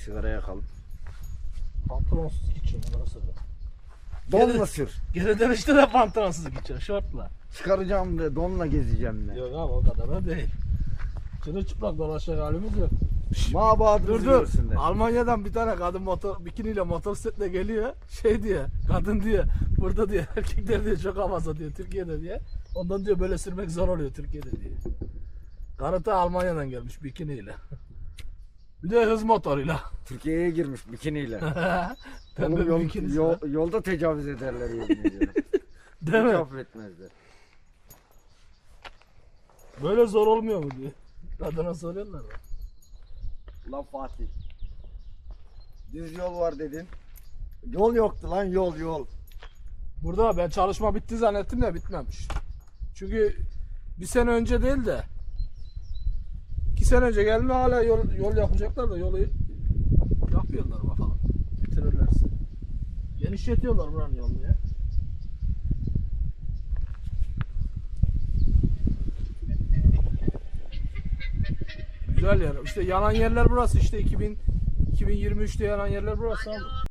sigara yakalım. Pantolonsuz gideceğim orası da. Donla sür. Geri dönüşte de pantolonsuz gideceğim şortla. Çıkaracağım de donla gezeceğim de. Yok abi o kadar da değil. Çırılçıplak dolaşacak halimiz yok. Ma Bahadır Dur dur. Almanya'dan bir tane kadın motor bikiniyle motosikletle geliyor. Şey diyor. Kadın diyor. Burada diyor erkekler diyor çok havası diyor Türkiye'de diye. Ondan diyor böyle sürmek zor oluyor Türkiye'de diyor. Karı ta Almanya'dan gelmiş bikiniyle. Bir de hız motoruyla. Türkiye'ye girmiş bikiniyle. Pembe Oğlum bir yol, bikinisi yol- var. yolda tecavüz ederler yemin ediyorum. Değil Hiç mi? affetmezler. Böyle zor olmuyor mu diyor. Kadına soruyorlar da. Lan Fatih. Düz yol var dedin. Yol yoktu lan yol yol. Burada ben çalışma bitti zannettim de bitmemiş. Çünkü bir sene önce değil de iki sene önce gelme hala yol, yol yapacaklar da yolu yapıyorlar bakalım. Bitirirlerse. Genişletiyorlar buranın yolunu ya. Güzel yer. İşte yanan yerler burası işte 2000 2023'te yanan yerler burası abi.